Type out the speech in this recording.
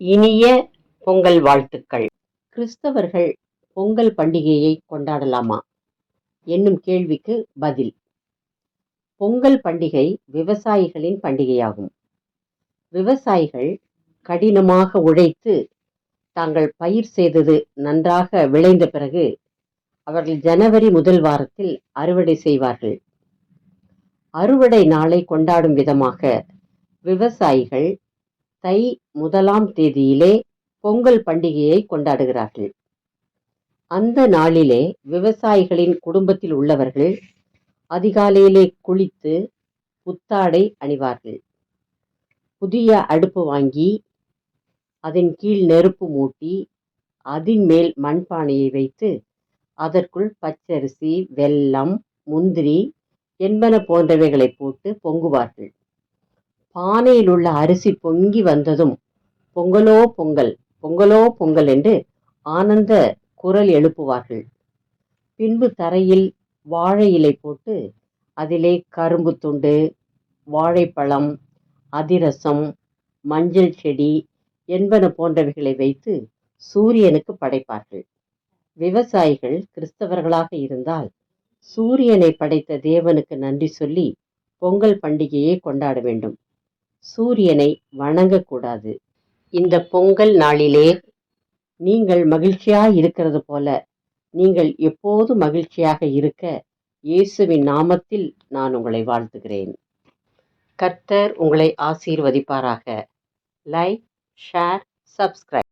இனிய பொங்கல் வாழ்த்துக்கள். கிறிஸ்தவர்கள் பொங்கல் பண்டிகையை கொண்டாடலாமா? என்னும் கேள்விக்கு பதில். பொங்கல் பண்டிகை விவசாயிகளின் பண்டிகையாகும். விவசாயிகள் கடினமாக உழைத்து தாங்கள் பயிர் செய்தது நன்றாக விளைந்த பிறகு அவர்கள் ஜனவரி முதல் வாரத்தில் அறுவடை செய்வார்கள். அறுவடை நாளை கொண்டாடும் விதமாக விவசாயிகள் தை முதலாம் தேதியிலே பொங்கல் பண்டிகையை கொண்டாடுகிறார்கள். அந்த நாளிலே விவசாயிகளின் குடும்பத்தில் உள்ளவர்கள் அதிகாலையிலே குளித்து புத்தாடை அணிவார்கள். புதிய அடுப்பு வாங்கி அதன் கீழ் நெருப்பு மூட்டி அதன் மேல் மண்பானையை வைத்து அதற்குள் பச்சரிசி வெல்லம் முந்திரி என்பன போன்றவைகளை போட்டு பொங்குவார்கள். பானையில் உள்ள அரிசி பொங்கி வந்ததும் பொங்கலோ பொங்கல் பொங்கலோ பொங்கல் என்று ஆனந்த குரல் எழுப்புவார்கள். பின்பு தரையில் வாழை இலை போட்டு அதிலே கரும்பு துண்டு வாழைப்பழம் அதிரசம் மஞ்சள் செடி என்பன போன்றவைகளை வைத்து சூரியனுக்கு படைப்பார்கள். விவசாயிகள் கிறிஸ்தவர்களாக இருந்தால் சூரியனை படைத்த தேவனுக்கு நன்றி சொல்லி பொங்கல் பண்டிகையை கொண்டாட வேண்டும். சூரியனை வணங்கக்கூடாது. இந்த பொங்கல் நாளிலே நீங்கள் மகிழ்ச்சியாக இருக்கிறது போல நீங்கள் எப்போது மகிழ்ச்சியாக இருக்க இயேசுவின் நாமத்தில் நான் உங்களை வாழ்த்துகிறேன். கர்த்தர் உங்களை ஆசீர்வதிப்பாராக. Like share subscribe